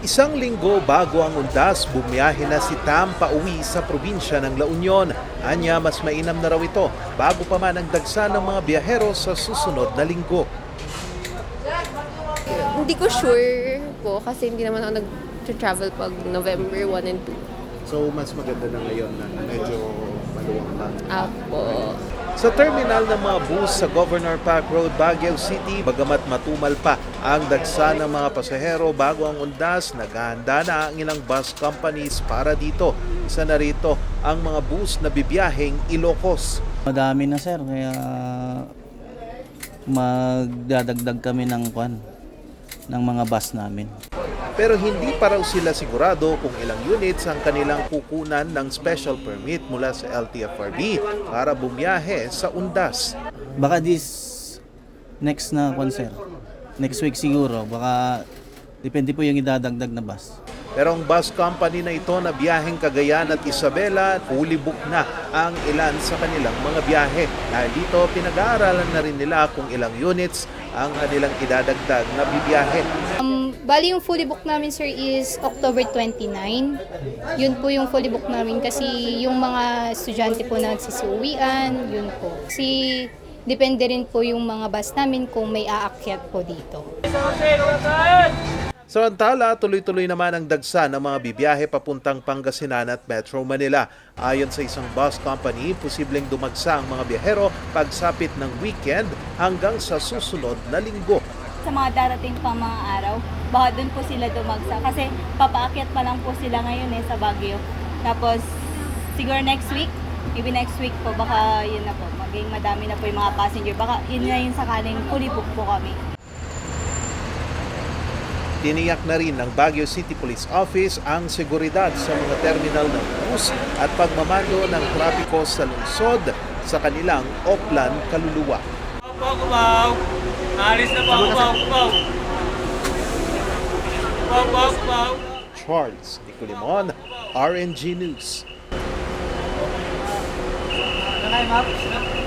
Isang linggo bago ang undas, bumiyahe na si Tam pauwi sa probinsya ng La Union. Anya, mas mainam na raw ito bago pa man ang dagsa ng mga biyahero sa susunod na linggo. Hindi ko sure po kasi hindi naman ako nag-travel pag November 1 and 2. So, mas maganda na ngayon na medyo maluwang lang. Apo. Sa terminal ng mga bus sa Governor Park Road, Baguio City, bagamat matumal pa ang dagsa ng mga pasahero bago ang undas, naghahanda na ang ilang bus companies para dito. Isa na rito ang mga bus na bibiyaheng Ilocos. Madami na sir, kaya magdadagdag kami ng kwan ng mga bus namin. Pero hindi pa raw sila sigurado kung ilang units ang kanilang kukunan ng special permit mula sa LTFRB para bumiyahe sa undas. Baka this next na sir, next week siguro, baka depende po yung idadagdag na bus. Pero ang bus company na ito na biyaheng Cagayan at Isabela, fully booked na ang ilan sa kanilang mga biyahe. Dahil dito, pinag-aaralan na rin nila kung ilang units ang kanilang idadagdag na bibiyahe. Um, bali yung fully book namin sir is October 29. Yun po yung fully book namin kasi yung mga estudyante po na nagsisiuwian, yun po. Kasi depende rin po yung mga bus namin kung may aakyat po dito. Samantala, tuloy-tuloy naman ang dagsa ng mga bibiyahe papuntang Pangasinan at Metro Manila. Ayon sa isang bus company, posibleng dumagsa ang mga biyahero pagsapit ng weekend hanggang sa susunod na linggo. Sa mga darating pa mga araw, baka doon po sila dumagsa. Kasi papaakyat pa lang po sila ngayon eh sa Baguio. Tapos, siguro next week, maybe next week po, baka yun na po, maging madami na po yung mga passenger. Baka yun na yung sakaling fully po kami. Tiniyak na rin ng Baguio City Police Office ang seguridad sa mga terminal ng bus at pagmamando ng trapiko sa lungsod sa kanilang Oplan kaluluwa. Po, kumaw. Alis na po ako, kumaw, kumaw. Kumaw, kumaw, kumaw. Charles Nicolimon, RNG News. Ano kayo?